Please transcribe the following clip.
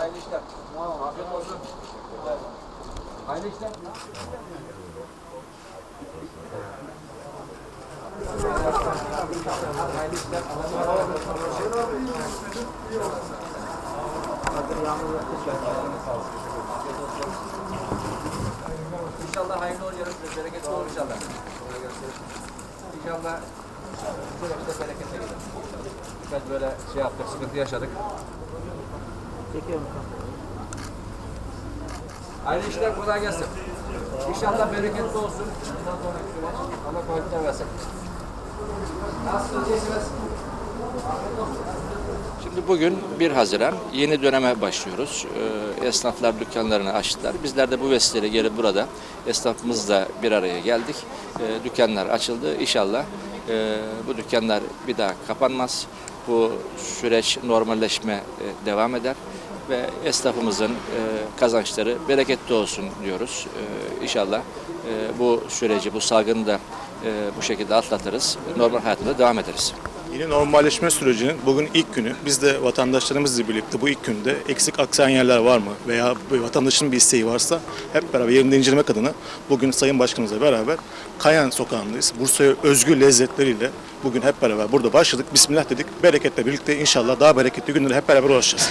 hayırlı işler. Hayırlı işler. İnşallah hayırlı olur yarın size. Bereketli olur inşallah. İnşallah süreçte bereketle gider. Biz böyle şey yaptık, sıkıntı yaşadık. Çekiyorum. Hayırlı işler kolay gelsin. İnşallah bereketli olsun. Allah kolaylıklar versin. Şimdi bugün 1 Haziran yeni döneme başlıyoruz. Ee, Esnaflar dükkanlarını açtılar. Bizler de bu vesileyle gelip burada esnafımızla bir araya geldik. Ee, Dükkanlar açıldı. İnşallah e, bu dükkanlar bir daha kapanmaz. Bu süreç normalleşme e, devam eder ve esnafımızın e, kazançları bereketli olsun diyoruz. Ee, İnşallah bu süreci, bu salgını da e, bu şekilde atlatırız. Normal hayatımıza devam ederiz. Yeni normalleşme sürecinin bugün ilk günü. Biz de vatandaşlarımızla birlikte bu ilk günde eksik aksayan yerler var mı veya vatandaşın bir isteği varsa hep beraber yerinde incelemek adına bugün Sayın Başkanımızla beraber Kayan Sokağı'ndayız. Bursa'ya özgü lezzetleriyle bugün hep beraber burada başladık. Bismillah dedik. Bereketle birlikte inşallah daha bereketli günlere hep beraber ulaşacağız.